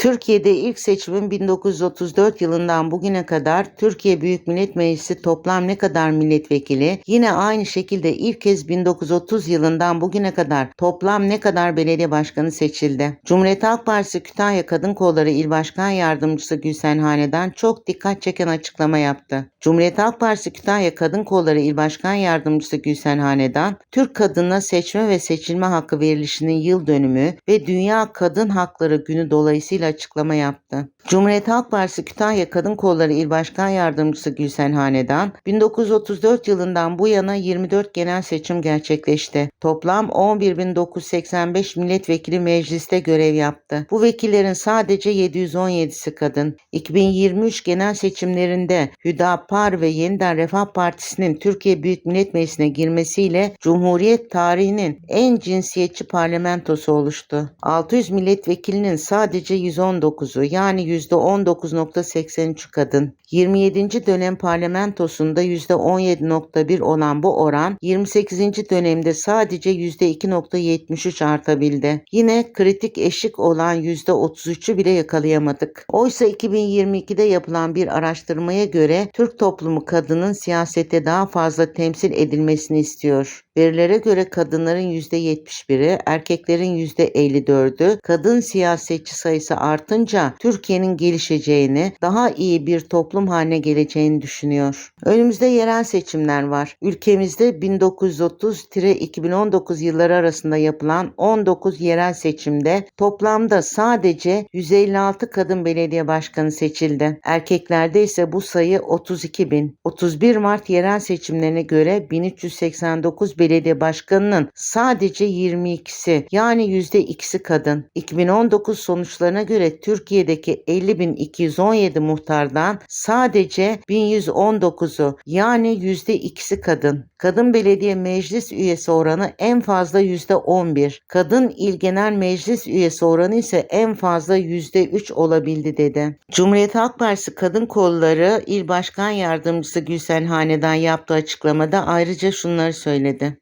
Türkiye'de ilk seçimin 1934 yılından bugüne kadar Türkiye Büyük Millet Meclisi toplam ne kadar milletvekili, yine aynı şekilde ilk kez 1930 yılından bugüne kadar toplam ne kadar belediye başkanı seçildi. Cumhuriyet Halk Partisi Kütahya Kadın Kolları İl Başkan Yardımcısı Gülsen Hanedan çok dikkat çeken açıklama yaptı. Cumhuriyet Halk Partisi Kütahya Kadın Kolları İl Başkan Yardımcısı Gülsen Hanedan, Türk kadına seçme ve seçilme hakkı verilişinin yıl dönümü ve Dünya Kadın Hakları Günü dolayısıyla açıklama yaptı. Cumhuriyet Halk Partisi Kütahya Kadın Kolları İl Başkan Yardımcısı Gülsen Hanedan, 1934 yılından bu yana 24 genel seçim gerçekleşti. Toplam 11.985 milletvekili mecliste görev yaptı. Bu vekillerin sadece 717'si kadın. 2023 genel seçimlerinde Hüdapar ve Yeniden Refah Partisi'nin Türkiye Büyük Millet Meclisi'ne girmesiyle Cumhuriyet tarihinin en cinsiyetçi parlamentosu oluştu. 600 milletvekilinin sadece 119'u yani %19.83 kadın. 27. dönem parlamentosunda %17.1 olan bu oran 28. dönemde sadece %2.73 artabildi. Yine kritik eşik olan %33'ü bile yakalayamadık. Oysa 2022'de yapılan bir araştırmaya göre Türk toplumu kadının siyasette daha fazla temsil edilmesini istiyor. Verilere göre kadınların %71'i, erkeklerin %54'ü kadın siyasetçi sayısı artınca Türkiye'nin gelişeceğini, daha iyi bir toplum haline geleceğini düşünüyor. Önümüzde yerel seçimler var. Ülkemizde 1930-2019 yılları arasında yapılan 19 yerel seçimde toplamda sadece 156 kadın belediye başkanı seçildi. Erkeklerde ise bu sayı 32 bin. 31 Mart yerel seçimlerine göre 1389 belediye başkanının sadece 22'si yani %2'si kadın. 2019 sonuçlarına göre Türkiye'deki 50.217 muhtardan sadece 1119'u yani %2'si kadın. Kadın belediye meclis üyesi oranı en fazla %11. Kadın il genel meclis üyesi oranı ise en fazla %3 olabildi dedi. Cumhuriyet Halk Partisi Kadın Kolları İl Başkan Yardımcısı Gülsen Hanedan yaptığı açıklamada ayrıca şunları söyledi.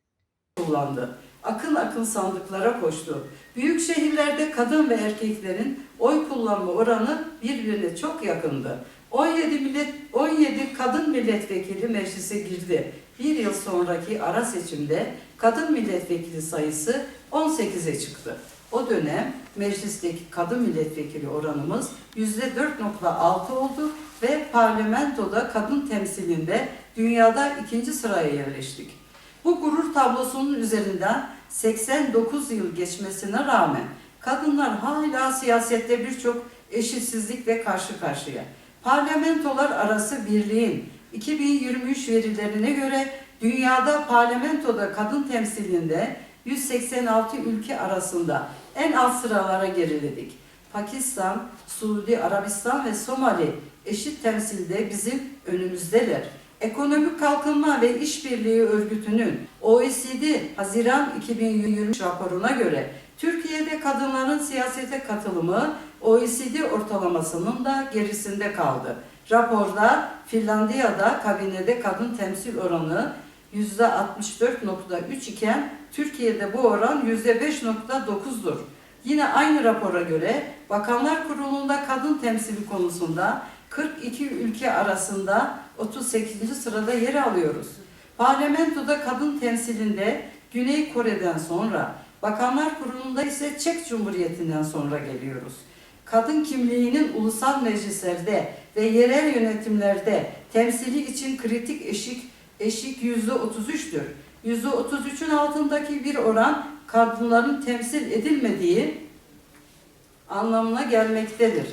kullandı. Akın akın sandıklara koştu. Büyük şehirlerde kadın ve erkeklerin oy kullanma oranı birbirine çok yakındı. 17 millet 17 kadın milletvekili meclise girdi. Bir yıl sonraki ara seçimde kadın milletvekili sayısı 18'e çıktı. O dönem meclisteki kadın milletvekili oranımız %4.6 oldu ve parlamentoda kadın temsilinde dünyada ikinci sıraya yerleştik. Bu gurur tablosunun üzerinden 89 yıl geçmesine rağmen kadınlar hala siyasette birçok eşitsizlik ve karşı karşıya. Parlamentolar arası birliğin 2023 verilerine göre dünyada parlamentoda kadın temsilinde 186 ülke arasında en alt sıralara geriledik. Pakistan, Suudi Arabistan ve Somali eşit temsilde bizim önümüzdeler. Ekonomik Kalkınma ve İşbirliği Örgütü'nün OECD Haziran 2023 raporuna göre Türkiye'de kadınların siyasete katılımı OECD ortalamasının da gerisinde kaldı. Raporda Finlandiya'da kabinede kadın temsil oranı %64.3 iken Türkiye'de bu oran %5.9'dur. Yine aynı rapora göre Bakanlar Kurulu'nda kadın temsili konusunda 42 ülke arasında 38. sırada yer alıyoruz. Parlamentoda kadın temsilinde Güney Kore'den sonra, Bakanlar Kurulu'nda ise Çek Cumhuriyeti'nden sonra geliyoruz. Kadın kimliğinin ulusal meclislerde ve yerel yönetimlerde temsili için kritik eşik eşik yüzde 33'tür. Yüzde 33'ün altındaki bir oran kadınların temsil edilmediği anlamına gelmektedir.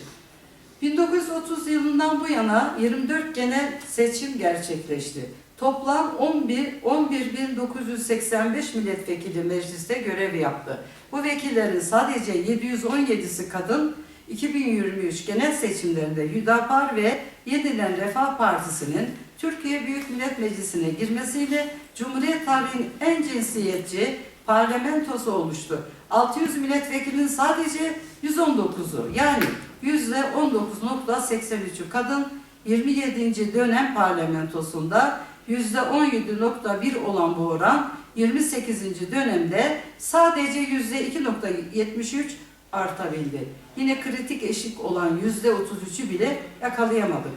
1930 yılından bu yana 24 genel seçim gerçekleşti. Toplam 11 11.985 milletvekili mecliste görev yaptı. Bu vekillerin sadece 717'si kadın. 2023 genel seçimlerinde Hüdapar ve Yeniden Refah Partisi'nin Türkiye Büyük Millet Meclisi'ne girmesiyle Cumhuriyet tarihinin en cinsiyetçi parlamentosu olmuştu. 600 milletvekilinin sadece 119'u yani %19.83'ü kadın 27. dönem parlamentosunda %17.1 olan bu oran 28. dönemde sadece %2.73 artabildi. Yine kritik eşik olan yüzde 33'ü bile yakalayamadık.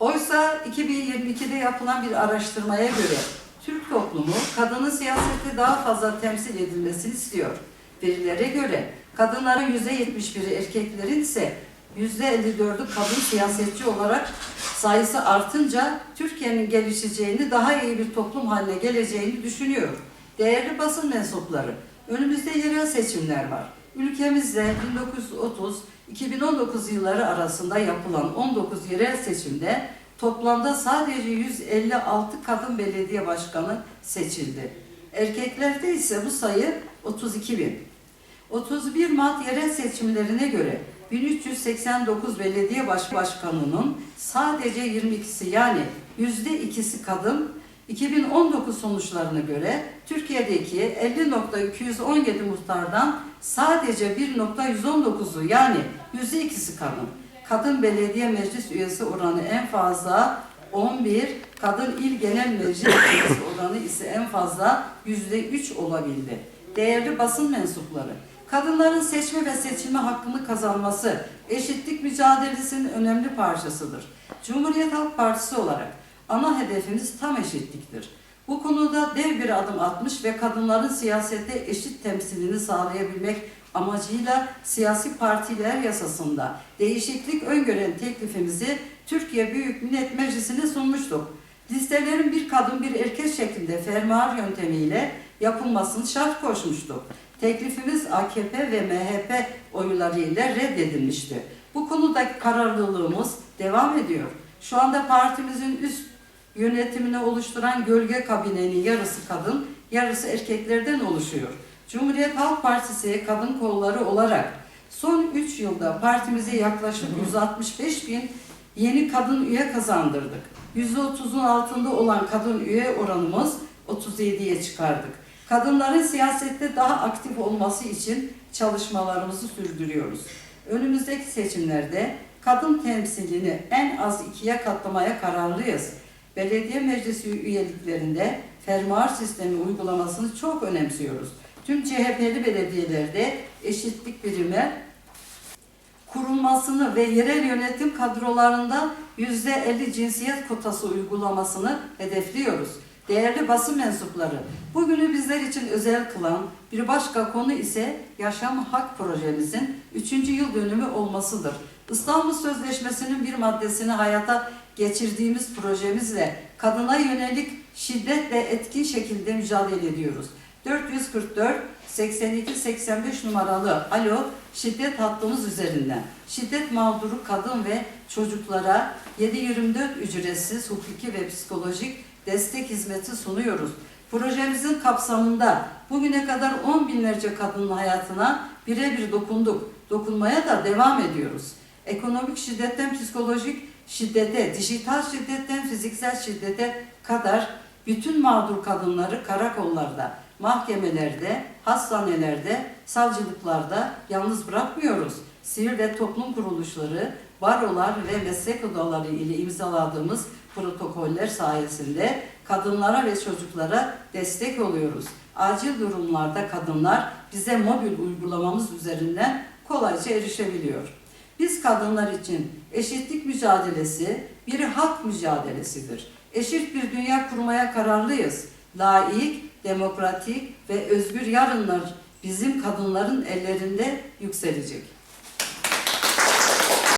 Oysa 2022'de yapılan bir araştırmaya göre Türk toplumu kadının siyasette daha fazla temsil edilmesini istiyor. Verilere göre kadınların %71'i erkeklerin ise %54'ü kadın siyasetçi olarak sayısı artınca Türkiye'nin gelişeceğini, daha iyi bir toplum haline geleceğini düşünüyor. Değerli basın mensupları, önümüzde yerel seçimler var. Ülkemizde 1930-2019 yılları arasında yapılan 19 yerel seçimde toplamda sadece 156 kadın belediye başkanı seçildi. Erkeklerde ise bu sayı 32 bin. 31 Mart yerel seçimlerine göre 1389 belediye baş başkanının sadece 22'si yani %2'si kadın. 2019 sonuçlarına göre Türkiye'deki 50.217 muhtardan sadece 1.119'u yani %2'si kadın. Kadın belediye meclis üyesi oranı en fazla 11, kadın il genel meclis üyesi oranı ise en fazla %3 olabildi. Değerli basın mensupları, kadınların seçme ve seçilme hakkını kazanması eşitlik mücadelesinin önemli parçasıdır. Cumhuriyet Halk Partisi olarak ana hedefimiz tam eşitliktir. Bu konuda dev bir adım atmış ve kadınların siyasette eşit temsilini sağlayabilmek amacıyla siyasi partiler yasasında değişiklik öngören teklifimizi Türkiye Büyük Millet Meclisi'ne sunmuştuk. Listelerin bir kadın bir erkek şeklinde fermuar yöntemiyle yapılmasını şart koşmuştuk. Teklifimiz AKP ve MHP oylarıyla reddedilmişti. Bu konudaki kararlılığımız devam ediyor. Şu anda partimizin üst yönetimini oluşturan gölge kabinenin yarısı kadın, yarısı erkeklerden oluşuyor. Cumhuriyet Halk Partisi kadın kolları olarak son 3 yılda partimize yaklaşık 165 bin yeni kadın üye kazandırdık. %30'un altında olan kadın üye oranımız 37'ye çıkardık. Kadınların siyasette daha aktif olması için çalışmalarımızı sürdürüyoruz. Önümüzdeki seçimlerde kadın temsilini en az ikiye katlamaya kararlıyız. Belediye meclisi üyeliklerinde fermuar sistemi uygulamasını çok önemsiyoruz. Tüm CHP'li belediyelerde eşitlik birimi kurulmasını ve yerel yönetim kadrolarında %50 cinsiyet kotası uygulamasını hedefliyoruz. Değerli basın mensupları, bugünü bizler için özel kılan bir başka konu ise Yaşam Hak projemizin 3. yıl dönümü olmasıdır. İstanbul Sözleşmesi'nin bir maddesini hayata geçirdiğimiz projemizle kadına yönelik şiddetle etkin şekilde mücadele ediyoruz. 444 82 85 numaralı alo şiddet hattımız üzerinden şiddet mağduru kadın ve çocuklara 7-24 ücretsiz hukuki ve psikolojik destek hizmeti sunuyoruz. Projemizin kapsamında bugüne kadar 10 binlerce kadının hayatına birebir dokunduk. Dokunmaya da devam ediyoruz. Ekonomik şiddetten psikolojik şiddete, dijital şiddetten fiziksel şiddete kadar bütün mağdur kadınları karakollarda, mahkemelerde, hastanelerde, savcılıklarda yalnız bırakmıyoruz. Sivil ve toplum kuruluşları, barolar ve meslek odaları ile imzaladığımız protokoller sayesinde kadınlara ve çocuklara destek oluyoruz. Acil durumlarda kadınlar bize mobil uygulamamız üzerinden kolayca erişebiliyor. Biz kadınlar için eşitlik mücadelesi bir hak mücadelesidir. Eşit bir dünya kurmaya kararlıyız. Laik, demokratik ve özgür yarınlar bizim kadınların ellerinde yükselecek.